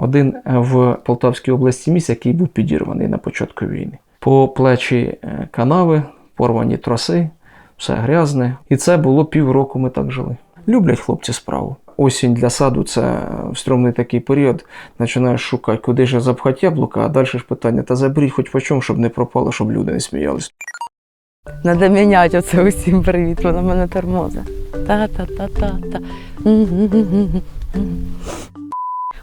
один в Полтавській області міст, який був підірваний на початку війни. По плечі е, канави, порвані троси, все грязне. І це було півроку ми так жили. Люблять хлопці справу. Осінь для саду це стрьомний такий період. Починаєш шукати, куди ж запхати яблука, а далі ж питання, та заберіть хоч по чому, щоб не пропало, щоб люди не сміялись. Надо міняти оце усім привіт, вона мене тормоза. Та-та-та-та-та.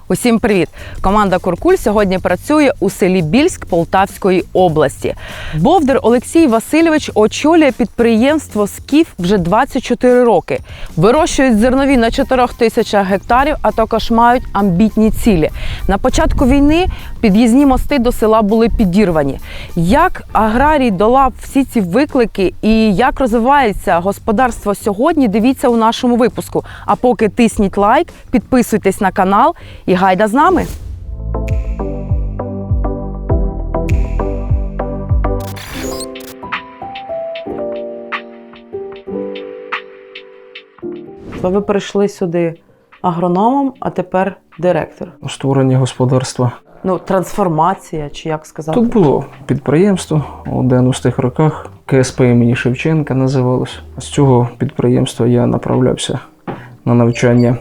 Усім привіт! Команда Куркуль сьогодні працює у селі Більськ Полтавської області. Бовдер Олексій Васильович очолює підприємство Скіф вже 24 роки. Вирощують зернові на 4 тисячах гектарів, а також мають амбітні цілі. На початку війни під'їзні мости до села були підірвані. Як аграрій долав всі ці виклики і як розвивається господарство сьогодні? Дивіться у нашому випуску. А поки тисніть лайк, підписуйтесь на канал і гайда з нами. То ви прийшли сюди агрономом, а тепер директор. Створення господарства. Ну, трансформація, чи як сказати? Тут було підприємство у 90-х роках. КСП імені Шевченка називалось. З цього підприємства я направлявся на навчання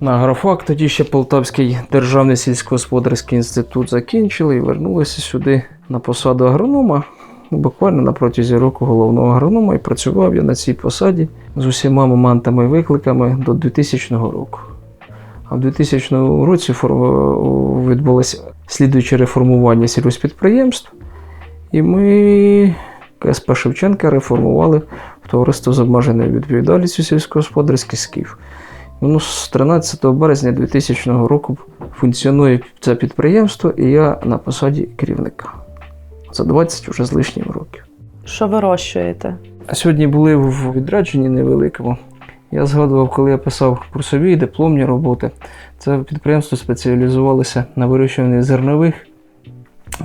на агрофак. Тоді ще Полтавський державний сільськогосподарський інститут закінчили і вернулися сюди на посаду агронома. Ну, Буквально на протязі року головного агронома і працював я на цій посаді з усіма моментами і викликами до 2000 року. А в 2000 році відбулося слідуюче реформування сільгоспідприємств, і ми КСП Шевченка реформували в товариство з обмеженою відповідальністю сільськогосподарський скіф. Воно з 13 березня 2000 року функціонує це підприємство, і я на посаді керівника. За 20 вже з лишнім років. Що вирощуєте? А сьогодні були в відрядженні невеликому. Я згадував, коли я писав курсові і дипломні роботи. Це підприємство спеціалізувалося на вирощуванні зернових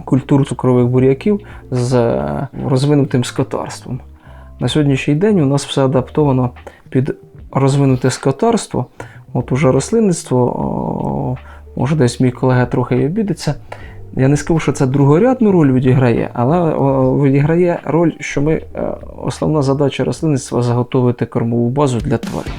культур цукрових буряків з розвинутим скотарством. На сьогоднішній день у нас все адаптовано під розвинуте скотарство. От уже рослинництво, може десь мій колега трохи і обідеться. Я не скажу, що це другорядну роль відіграє, але відіграє роль, що ми е, основна задача рослинництва заготовити кормову базу для тварин.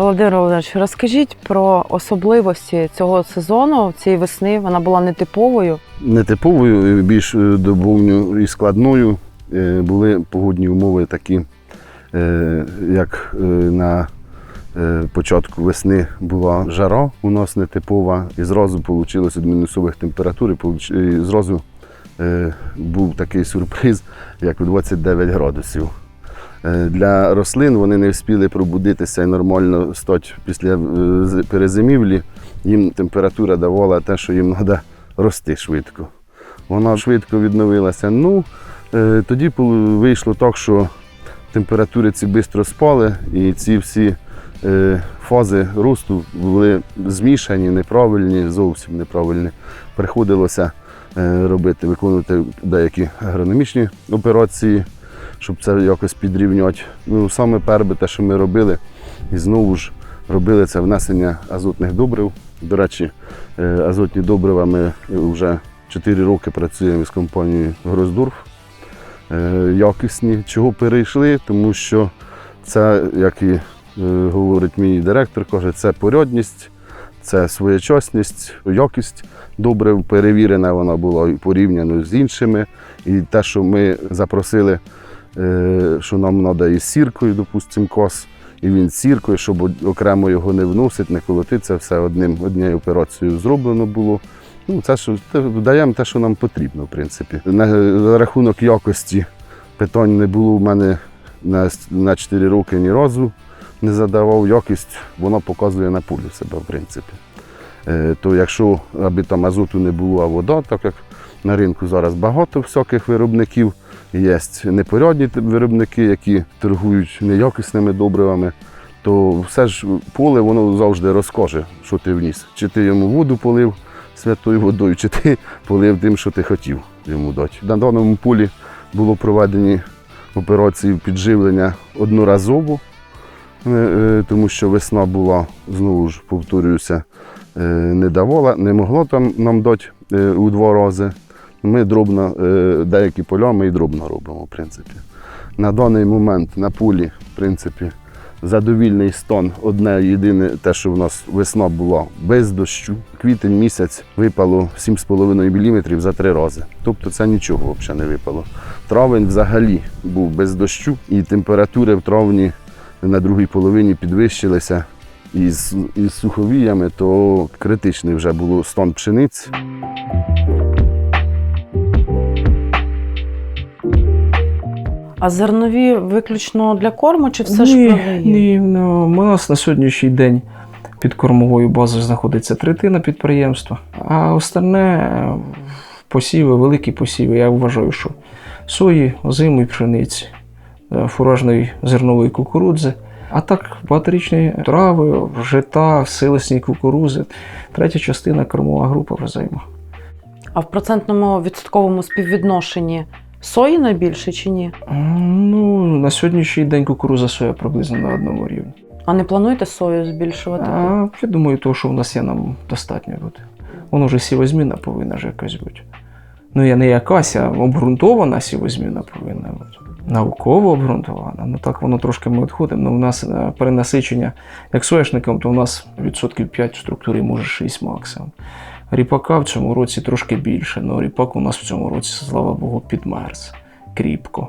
Володимир Володимирович, розкажіть про особливості цього сезону, цієї весни. Вона була нетиповою. нетиповою, більш е, і складною. Е, Були погодні умови такі, е, як е, на е, початку весни була жара у нас нетипова, і зразу вийшло від мінусових температур, і зразу е, був такий сюрприз, як у 29 градусів. Е, Для рослин вони не встигли пробудитися і нормально стати після е, перезимівлі. Їм температура давала те, що їм треба рости швидко. Вона швидко відновилася. Ну, е, тоді вийшло так, що температури ці швидко спали, і ці всі фази росту були змішані, неправильні, зовсім неправильні. Приходилося робити, виконувати деякі агрономічні операції, щоб це якось підрівняти. Ну, саме перше, те, що ми робили, і знову ж робили це внесення азотних добрив. До речі, е, азотні добрива ми вже 4 роки працюємо з компанією Гроздорф. Е, Якісні. Чого перейшли? Тому що це, як і е, говорить мій директор, каже, це порядність, це своєчасність, якість добрив перевірена, вона була і порівняно з іншими. І те, що ми запросили, що нам треба із сіркою, допустимо, кос, і він сіркою, щоб окремо його не вносити, не колотити, це все одним, однією операцією зроблено було. Ну, це що даємо те, що нам потрібно, в принципі. На рахунок якості питань не було в мене на, на 4 роки ні разу. Не задавав якість, вона показує на полі себе, в принципі. Е, то якщо аби там азоту не було, а вода, так як на ринку зараз багато всяких виробників, є непорядні виробники, які торгують неякісними добривами, то все ж поле воно завжди розкаже, що ти вніс. Чи ти йому воду полив святою водою, чи ти полив тим, що ти хотів йому дати. На даному полі було проведені операцію підживлення одноразово, е, е, тому що весна була, знову ж повторююся, е, не давала, не могло там нам дати у два рази. Ми дробно, е, деякі поля ми і дробно робимо, в принципі. На даний момент на полі, в принципі, задовільний стан. Одне єдине, те, що в нас весна була без дощу. Квітень місяць випало 7,5 мм за три рази. Тобто це нічого взагалі не випало. Травень взагалі був без дощу, і температури в травні на другій половині підвищилися. Із, із суховіями, то критичний вже було стан пшениць. А зернові виключно для корму чи все ж ні, продає? ні, ну, у нас на сьогоднішній день під кормовою базою знаходиться третина підприємства, а остальне е, посіви, великі посіви. Я вважаю, що сої, озимої пшениці, е, фуражної зернової кукурудзи. А так, багаторічні трави, жита, силосні кукурузи. Третя частина кормова група вже займа. А в процентному відсотковому співвідношенні сої найбільше чи ні? Ну, на сьогоднішній день кукуруза соя приблизно на одному рівні. А не плануєте сою збільшувати? А я думаю, того, що в нас є, нам достатньо буде. Воно вже сівозміна повинна ж якась бути. Ну, я не якась, а обґрунтована сівозміна повинна бути. Науково обґрунтована. Ну так воно трошки ми відходимо. Ну, у нас е, перенасичення як соняшником, то у нас відсотків 5 в структурі, може 6 максимум. Ріпака в цьому році трошки більше, але ріпак у нас в цьому році, слава Богу, підмерз кріпко.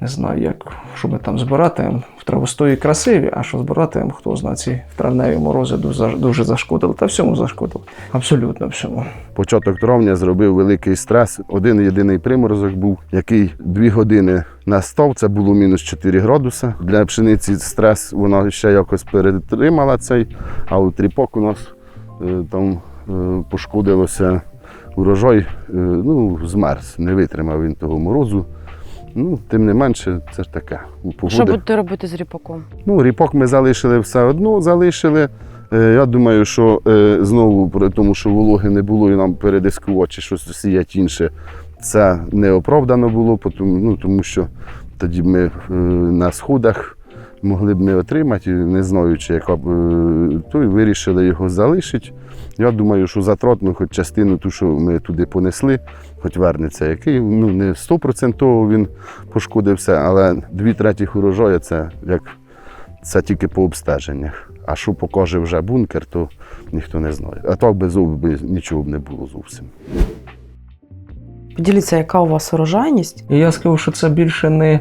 Не знаю, як, що ми там збиратимемо. Травостої красиві, а що збиратимемо, хто знає, ці травневі морози дуже, зашкодили. Та всьому зашкодили. Абсолютно всьому. Початок травня зробив великий стрес. Один єдиний приморозок був, який дві години настав. Це було мінус 4 градуси. Для пшениці стрес вона ще якось перетримала цей, а от ріпок у нас е, там пошкодилося урожай, е, ну, змерз, не витримав він того морозу. Ну, тим не менше, це ж таке. У Що погоди. будете робити з ріпаком? Ну, ріпок ми залишили все одно, залишили. Е, Я думаю, що е, знову при тому, що вологи не було і нам передискувати чи щось сіяти інше, це не оправдано було, тому, ну, тому що тоді ми е, на сходах могли б не отримати, не знаючи, яка б е, то і вирішили його залишити. Я думаю, що затратну хоч частину, ту, що ми туди понесли, хоч вернеться, який ну, не 100% він пошкодився, але дві третіх урожаю це як це тільки по обстеженнях. А що покаже вже бункер, то ніхто не знає. А так без би нічого б не було зовсім. Поділіться, яка у вас урожайність? І я скажу, що це більше не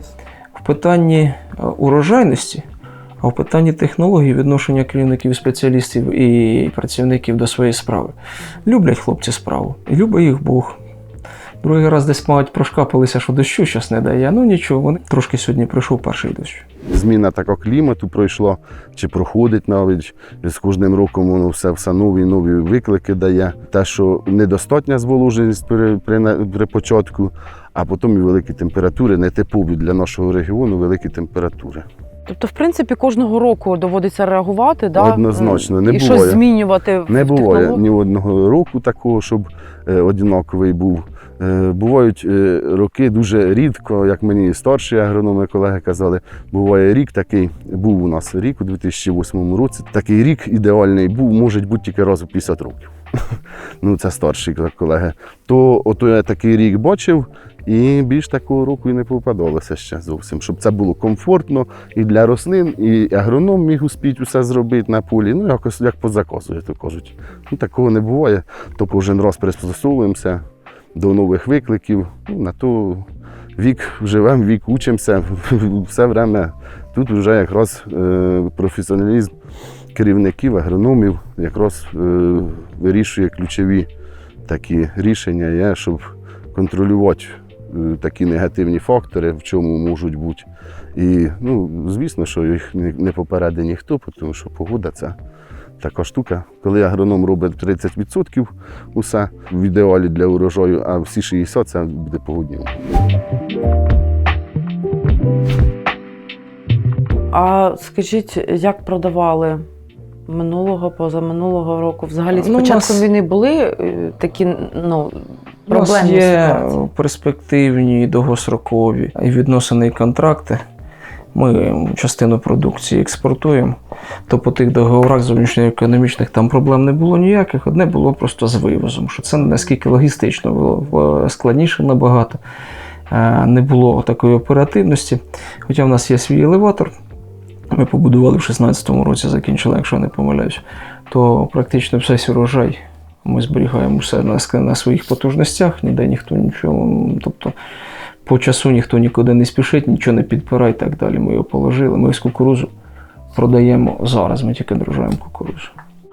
в питанні урожайності, а в питанні технології відношення керівників, спеціалістів і працівників до своєї справи. Люблять хлопці справу, любить їх Бог. Другий раз десь, мабуть, прошкапалися, що дощу зараз не дає. Ну нічого, вони трошки сьогодні прийшов перший дощ. Зміна такого клімату пройшла, чи проходить навіть з кожним роком воно все, все нові нові виклики дає. Те, що недостатня зволоженість при, при, на- при початку, а потім і великі температури, нетипові для нашого регіону великі температури. Тобто, в принципі, кожного року доводиться реагувати, да? Однозначно, не і буває. щось змінювати Не буває технології? ні одного року такого, щоб е, був. Е, бувають е, роки дуже рідко, як мені старші агрономи колеги казали, буває рік такий, був у нас рік у 2008 році. Такий рік ідеальний був, може бути тільки раз у 50 років. ну, це старші колеги. То ото я такий рік бачив, і більш такого року і не попадалося ще зовсім, щоб це було комфортно і для рослин, і агроном міг успіти усе зробити на полі. Ну, якось як по заказу, як то кажуть. Ну, такого не буває. То кожен раз пристосовуємося до нових викликів. Ну, на то вік живемо, вік учимося, все время. Тут вже якраз е, професіоналізм керівників, агрономів якраз е, вирішує ключові такі рішення, є, щоб контролювати е, такі негативні фактори, в чому можуть бути. І, ну, звісно, що їх не попередить ніхто, тому що погода це така штука. Коли агроном робить 30% усе в ідеалі для урожаю, а всі 60% це буде погодні. умови. А скажіть, як продавали минулого, позаминулого року? Взагалі, з Ну, у початком нас- війни були е, такі ну, У нас є ситуації. перспективні, довгострокові і відносини і контракти. Ми частину продукції експортуємо, то по тих договорах зовнішньоекономічних там проблем не було ніяких. Одне було просто з вивозом, що це наскільки логістично було складніше набагато. Е, Не було такої оперативності. Хоча в нас є свій елеватор, ми побудували в 16-му році, закінчили, якщо не помиляюсь, то практично весь урожай ми зберігаємо все на своїх потужностях, ніде ніхто нічого. Тобто по часу ніхто нікуди не спішить, нічого не підпирає і так далі. Ми його положили. Ми ось кукурузу продаємо зараз, ми тільки дружаємо кукурузу.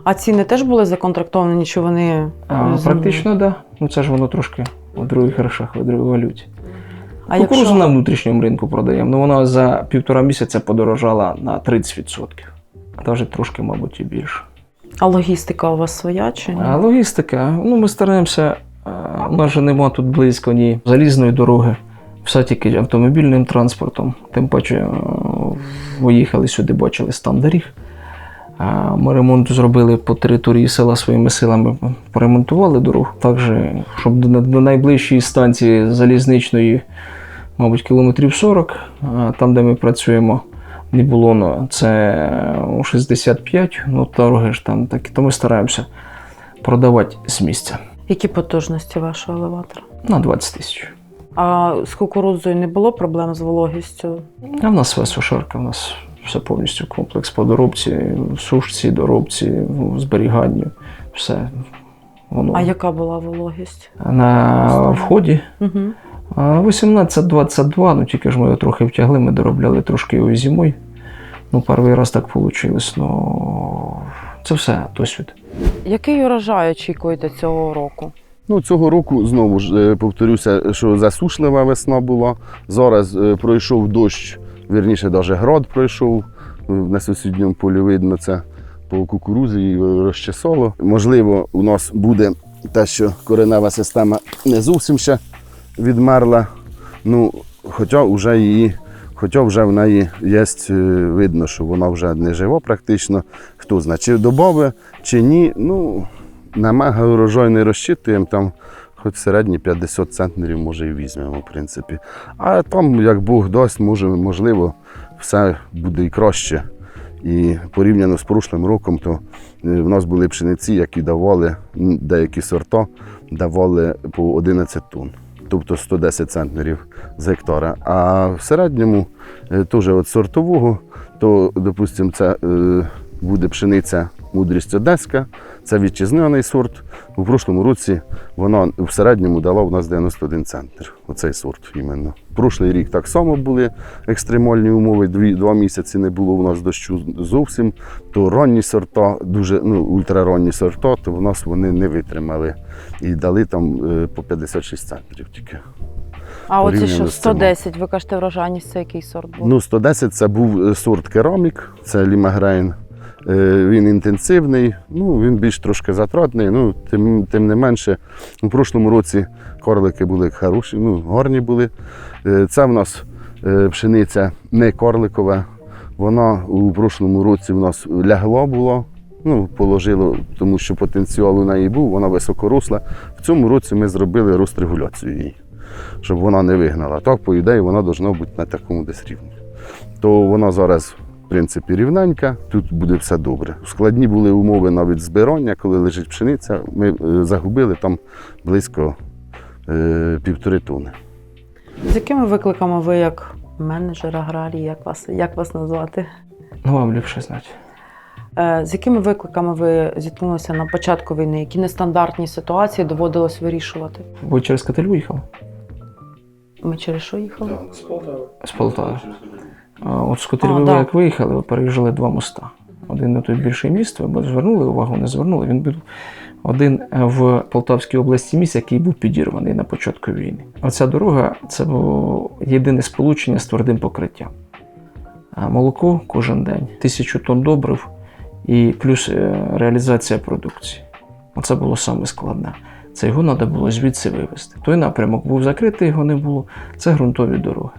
А ціни теж були законтрактовані, чи вони А, практично, так. Да. Ну це ж воно трошки у других грошах, у другій валюті. А Кукурузу якщо на внутрішньому ринку продаємо. Ну вона за півтора місяця подорожала на 30%. Навіть трошки, мабуть, і більше. а логістика у вас своя чи ні? А логістика, ну ми стараємося. е, У нас же нема тут близько ні залізної дороги, все тільки автомобільним транспортом. Тим паче, е, виїхали сюди, бачили стан доріг. Е, Ми ремонт зробили по території села своїми силами, поремонтували дорогу. Також, щоб до, до найближчої станції залізничної, мабуть, кілометрів 40, там, де ми працюємо, не було, ну, це у 65, ну дороги ж там такі, то ми стараємося продавати з місця Які потужності вашого елеватора? на 20 тисяч. А з кукурудзою не було проблем з вологістю? А в нас вся сушарка, в нас все повністю комплекс по доробці, сушці, доробці, зберіганню, все. Воно А яка була вологість? на вході Угу. 18-22, ну тільки ж ми його трохи втягли, ми доробляли трошки його зимою. Ну, перший раз так вийшло. Ну, це все досвід. Який урожай очікуєте цього року? Ну, цього року знову ж е, повторюся, що засушлива весна була. Зараз е, пройшов дощ, вірніше, навіть град пройшов. Е, На сусідньому полі видно це по кукурузі і розчесало. Можливо, у нас буде те, що коренева система не зовсім ще відмерла. Ну, хоча вже її. Хоча вже в неї є видно, що вона вже не жива практично. Хто знає, чи добави, чи ні. Ну, на мега урожай не розчитуємо, там хоч середні 50 центнерів може і візьмемо, в принципі. А там, як Бог дасть, може, можливо, все буде і краще. І порівняно з прошлим роком, то е, в нас були пшениці, які давали деякі сорта, давали по 11 тонн, тобто 110 центнерів з гектара. А в середньому е, теж от сортового, то, допустимо, це е, буде пшениця мудрість одеська, це вітчизняний сорт. У прошлому році вона в середньому дала у нас 91 центр. Оцей сорт іменно. Прошлий рік так само були екстремальні умови. Дві, два місяці не було у нас дощу зовсім. То ранні сорта, дуже ну, ультраранні сорта, то в нас вони не витримали і дали там е, по 56 центрів тільки. А Порівняно що 110, ви кажете, врожайність це який сорт був? Ну, 110 це був е, сорт керамік, це лімагрейн. Е, Він інтенсивний, ну, він більш трошки затратний, ну, тим, тим не менше. У прошлому році корлики були хороші, ну, гарні були. Е, Це в нас е, пшениця не корликова. Вона у прошлому році в нас лягла була. Ну, положило, тому що потенціал у неї був, вона високоросла. В цьому році ми зробили розрегуляцію її, щоб вона не вигнала. Так, по ідеї, вона повинна бути на такому десь рівні. То вона зараз, принципі, рівненька, тут буде все добре. Складні були умови навіть збирання, коли лежить пшениця. Ми е, загубили там близько е, півтори тони. З якими викликами ви як менеджер аграрії, як вас, як вас назвати? Ну, вам ліпше знати. Е, З якими викликами ви зіткнулися на початку війни? Які нестандартні ситуації доводилось вирішувати? Ви через Катель виїхали? Ми через що їхали? З Полтави. А От з ви да. як виїхали, ви переїжджали два моста. Один на той більше міст, ви звернули увагу, не звернули. Він був один в Полтавській області міст, який був підірваний на початку війни. Оця дорога це було єдине сполучення з твердим покриттям. А молоко кожен день, тисячу тонн добрив і плюс е, реалізація продукції. Оце було саме складне. Це його треба було звідси вивезти. Той напрямок був закритий, його не було. Це ґрунтові дороги.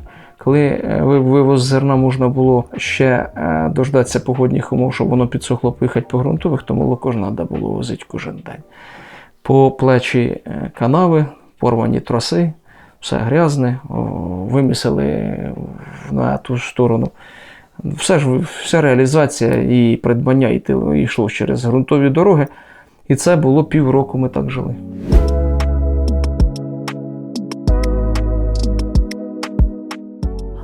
Коли е, вивоз зерна можна було ще е, дождатися погодних умов, щоб воно підсохло поїхати по ґрунтових, то молоко ж треба було возити кожен день. По плечі е, канави, порвані троси, все грязне, вимісили на ту сторону. Все ж, вся реалізація і придбання йшло через ґрунтові дороги. І це було півроку ми так жили.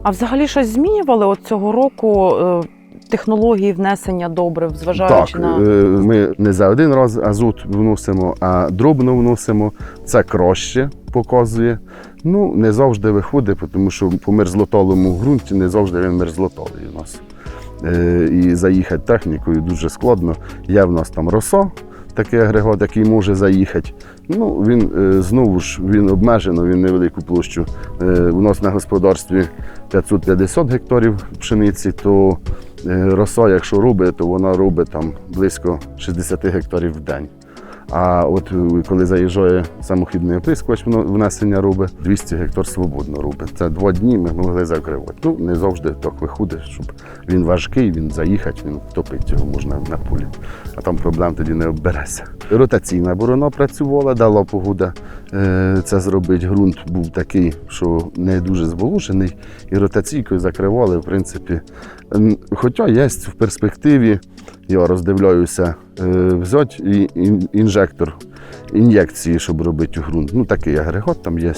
А взагалі щось змінювали от цього року е, технології внесення добрив, зважаючи Так, на е, ми не за один раз азот вносимо, а дробно вносимо. Це краще показує. Ну, не завжди виходить, тому що по мерзлоталому ґрунті не завжди він мерзлоталий у нас. Е, І заїхати технікою дуже складно. Є в нас там роса, такий агрегат, який може заїхати. Ну, він е, знову ж він обмежено, він невелику площу. Е, У нас на господарстві 550 гектарів пшениці, то е, роса, якщо робить, то вона робить там близько 60 гектарів в день. А от е, коли заїжджає самохідний оприскувач, внесення руби, 200 гектар свободно руби. Це два дні ми могли закривати. Ну не завжди так виходить, щоб він важкий, він заїхати, він топить його можна на полі. А там проблем тоді не обереться. Ротаційна борона працювала, дала погода е, це зробити. Ґрунт був такий, що не дуже зволожений, і ротаційкою закривали, в принципі. Хоча є в перспективі, я роздивляюся, е, взяти інжектор ін'єкції, щоб робити ґрунт. Ну, такий агрегат там є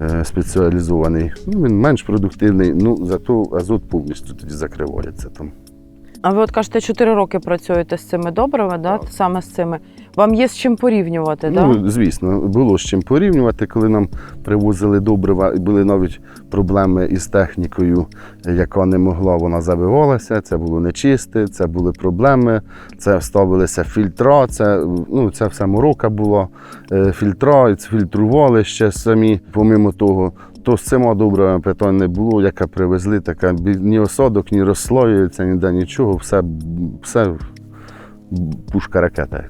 е, спеціалізований. Ну, він менш продуктивний, ну зато азот повністю тоді закривається там. А ви от кажете, 4 роки працюєте з цими добривами, да? Так. саме з цими. Вам є з чим порівнювати, да? Ну, звісно, було з чим порівнювати, коли нам привозили добрива, були навіть проблеми із технікою, яка не могла, вона забивалася, це було нечисте, це були проблеми, це ставилися фільтра, це, ну, це все морока була, е, фільтра, фільтрували ще самі, помимо того. То з цими добривами питань не було, яке привезли, така ні осадок, ні розслоюється, ніде нічого, все, все пушка ракета.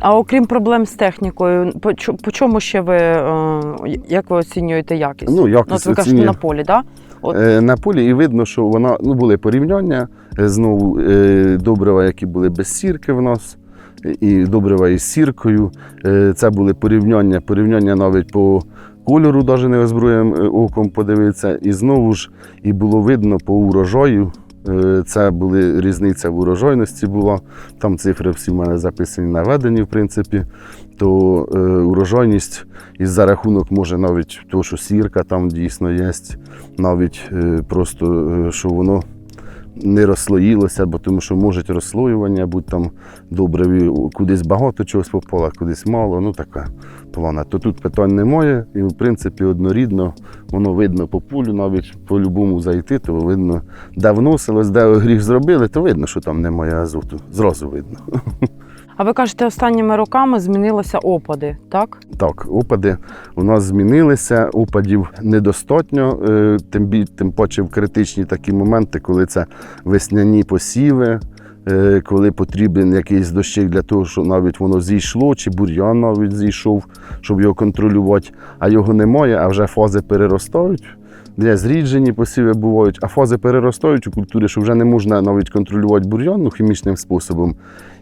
А окрім проблем з технікою, по, по чому ще ви е, як ви оцінюєте якість? Ну, якість от ви кажете оцінюю. на полі, да? От. Е, на полі, і видно, що вона ну, були порівняння е, знову добрива, які були без сірки в нас, і добрива із сіркою. Це були порівняння, порівняння навіть по кольору, навіть не озброєним е, оком подивитися. І знову ж і було видно по урожаю. е, Це були різниця в урожайності була. Там цифри всі в мене записані, наведені, в принципі. То е, урожайність і за рахунок може навіть того, що сірка там дійсно є, навіть просто що воно не розслоїлося, бо тому що можуть розслоювання, будь там добре, кудись багато чогось попало, кудись мало. Ну така плана. То тут питань немає, і в принципі однорідно воно видно по пулю, навіть по-любому зайти, то видно, де вносилось, де гріх зробили, то видно, що там немає азоту. Зразу видно. А ви кажете, останніми роками змінилися опади, так? Так, опади у нас змінилися, опадів недостатньо, е, тим, бі- тим паче в критичні такі моменти, коли це весняні посіви, е, коли потрібен якийсь дощик для того, щоб навіть воно зійшло, чи бур'ян навіть зійшов, щоб його контролювати, а його немає, а вже фази переростають. Де зріджені посіви бувають, а фази переростають у культурі, що вже не можна навіть контролювати бур'ян ну, хімічним способом.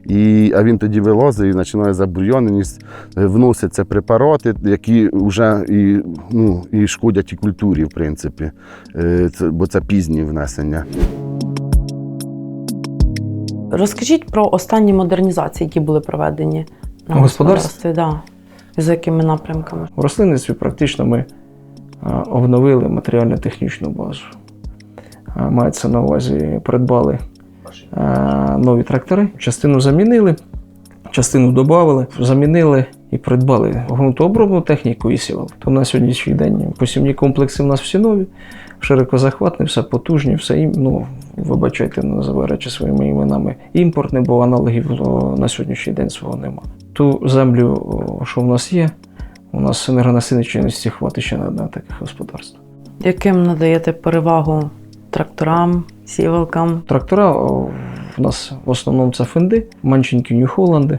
І, а він тоді вилазить і починає забур'яненість, е, вносяться препарати, які вже і, ну, і шкодять і культурі, в принципі, Е, це, бо це пізні внесення. Розкажіть про останні модернізації, які були проведені на господарстві? господарстві. Да. За якими напрямками? У рослинництві практично ми обновили матеріально-технічну базу. Мається на увазі, придбали нові трактори, частину замінили, частину додали, замінили і придбали ґрунтообробну техніку і сівал. То на сьогоднішній день посівні комплекси в нас всі нові, широкозахватні, все потужні, все ім, ну, вибачайте, не називаю речі своїми іменами імпортне, бо аналогів на сьогоднішній день свого нема. Ту землю, що в нас є, у нас енергонасильності хватить ще на одне таке господарство. Яким надаєте перевагу тракторам, сівалкам? Трактора в нас в основному це фенди, манченькі Нью-Холланди,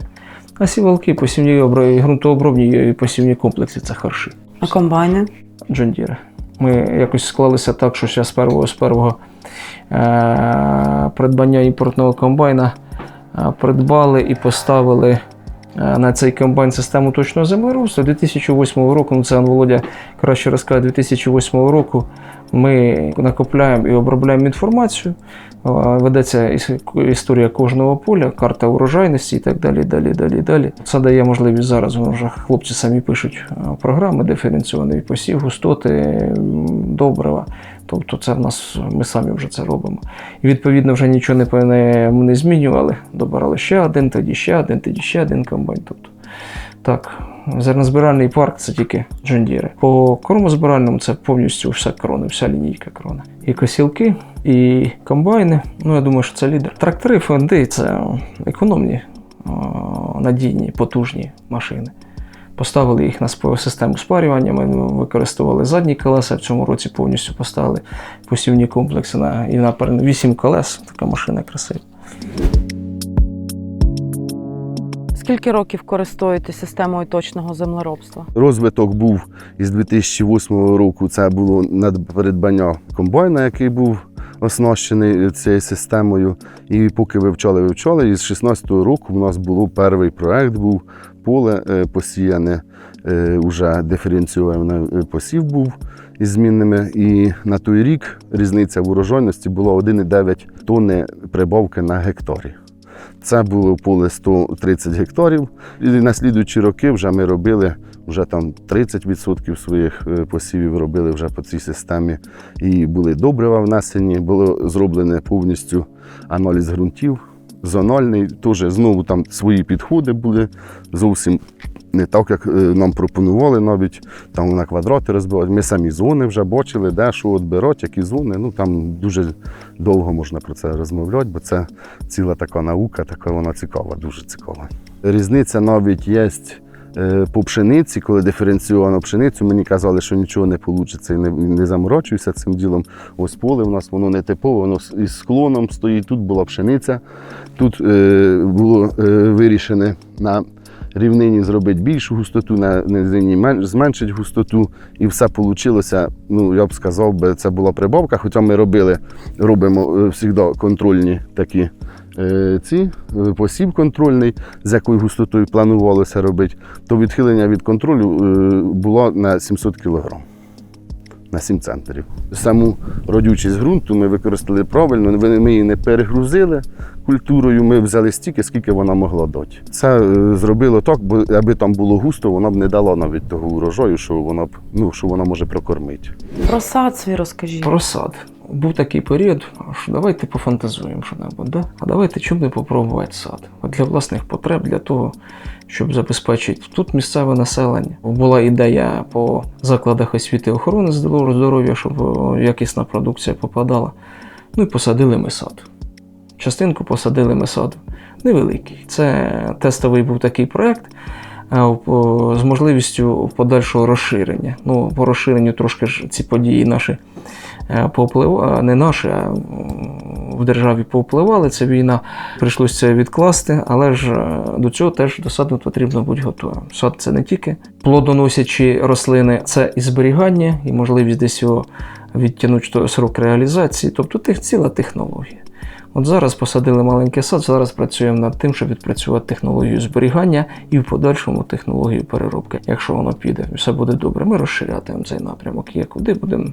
а сівалки, посівні обро- ґрунтообробні і посівні комплекси це харші. А комбайни? Джондіри. Ми якось склалися так, що ще з першого, з першого е- придбання імпортного комбайна е, придбали і поставили на цей комбайн систему точного землеробства. 2008 року, ну це он, Володя краще розкаже, 2008 року ми накопляємо і обробляємо інформацію. Ведеться історія кожного поля, карта урожайності і так далі. далі, далі, далі. Це дає можливість зараз. Вже хлопці самі пишуть програми, диференційований посів, густоти, добрива. Тобто це в нас ми самі вже це робимо. І відповідно вже нічого не, не, не змінювали. Добирали ще один, тоді ще один, тоді ще один комбайн. Тобто, так, зернозбиральний парк це тільки джондіри. По кормозбиральному це повністю вся крона, вся лінійка крона. І косілки, і комбайни. Ну, я думаю, що це лідер. Трактори ФНД це економні, надійні, потужні машини. Поставили їх на систему спарювання. Ми використовували задні колеса. В цьому році повністю поставили посівні комплекси на і на 8 колес. Така машина красива. Скільки років користуєтесь системою точного землеробства? Розвиток був із 2008 року. Це було на придбання комбайна, який був оснащений цією системою. І поки вивчали, вивчали. І з 2016 року у нас було перший проект, був поле е, посіяне, е, уже диференційований е, посів був із змінними. І на той рік різниця в урожайності була 1,9 тонни прибавки на гектарі. Це було поле 130 гектарів. І на слідуючі роки вже ми робили вже там 30% своїх е, посівів робили вже по цій системі. І були добрива внесені, було зроблене повністю аналіз ґрунтів. Зональний, теж знову там свої підходи були зовсім не так, як е, нам пропонували навіть там на квадрати розбивати. Ми самі зони вже бачили, де що відбирати, які зони. Ну там дуже довго можна про це розмовляти, бо це ціла така наука, така вона цікава, дуже цікава. Різниця навіть є по пшениці, коли диференційовано пшеницю, мені казали, що нічого не вийде і не, не заморочуюся цим ділом. Ось поле у нас воно не типове, воно із склоном стоїть. Тут була пшениця, тут е, було е, вирішене на рівнині зробити більшу густоту, на низині мен- зменшити густоту, і все вийшло. Ну, я б сказав, це була прибавка, хоча ми робили, робимо е, завжди контрольні такі е, ці е, посів контрольний, з якою густотою планувалося робити, то відхилення від контролю е, було на 700 кг. На 7 центрів. Саму родючість ґрунту ми використали правильно, ми її не перегрузили культурою, ми взяли стільки, скільки вона могла дати. Це е, зробило так, бо аби там було густо, вона б не дала навіть того урожаю, що вона б ну, що вона може прокормити. Про сад свій розкажіть. Про сад. Був такий період, що давайте пофантазуємо що-небудь, да? а давайте чому не попробувати сад? Для власних потреб, для того, щоб забезпечити тут місцеве населення. Була ідея по закладах освіти охорони здоров'я, щоб якісна продукція попадала. Ну і посадили ми сад. Частинку посадили ми сад. Невеликий. Це тестовий був такий проєкт е, з можливістю подальшого розширення. Ну, по розширенню трошки ж ці події наші е, повпливали, не наші, а в державі повпливали. Це війна, прийшлося це відкласти, але ж е, до цього теж до саду потрібно бути готовим. Сад це не тільки плодоносячі рослини, це і зберігання, і можливість десь його відтягнути срок реалізації, тобто тих ціла технологія. От зараз посадили маленький сад, зараз працюємо над тим, щоб відпрацювати технологію зберігання і в подальшому технологію переробки. Якщо воно піде, все буде добре. Ми розширятимемо цей напрямок. Є куди будемо.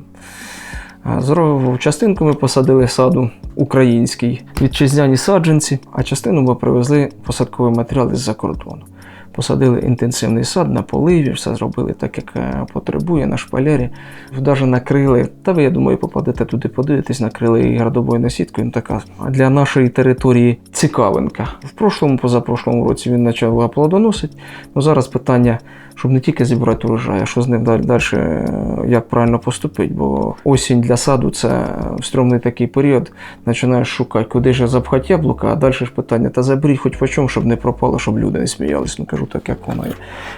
Здорову частинку ми посадили саду український, вітчизняні саджанці, а частину ми привезли посадковий матеріал із-за кордону. Посадили інтенсивний сад на поливі, все зробили так, як е, потребує, на шпалері. Навіть накрили, та ви, я думаю, попадете туди подивитись, накрили і градобойною. Ну, така для нашої території цікавинка. В прошлому, позапрошлому році він почав плодоносити. Ну, зараз питання, щоб не тільки зібрати урожай, а що з ним далі, далі як правильно поступити. Бо осінь для саду це стрьомний такий період. Починаєш шукати, куди ж запхати яблука, а далі ж питання, та заберіть хоч по чому, щоб не пропало, щоб люди не сміялись. Ну кажу так, як воно є.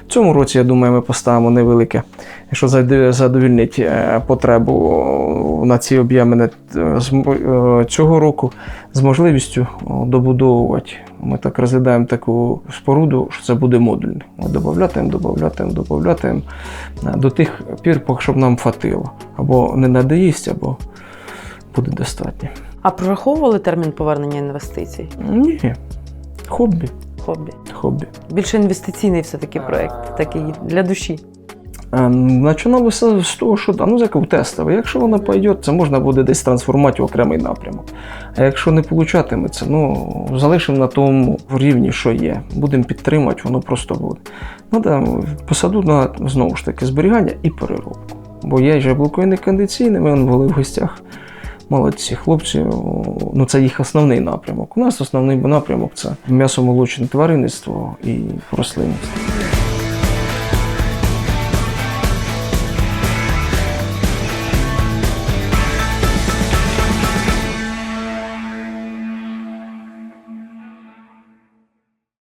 В цьому році, я думаю, ми поставимо невелике, якщо задовільнить е, потребу на ці об'єми е, е, цього року з можливістю добудовувати. Ми так розглядаємо таку споруду, що це буде. Ми додатимемо, додатимемо, додатимемо до тих пір, щоб нам хватило. Або не надоїсть, або буде достатньо. А прораховували термін повернення інвестицій? Ні, хобі. Хобі? хобі. Більше інвестиційний все-таки проект, такий для душі. Ем, Починалося з того, що да, ну, як тестове. Якщо воно пойде, це можна буде десь трансформувати в окремий напрямок. А якщо не получатиметься, ну залишимо на тому рівні, що є. Будемо підтримувати, воно просто буде. Ну да, посаду на знову ж таки зберігання і переробку. Бо я яблуко і не кондиційне, ми були в гостях. Молодці хлопці, ну це їх основний напрямок. У нас основний напрямок це м'ясомолочне тваринництво і рослинництво.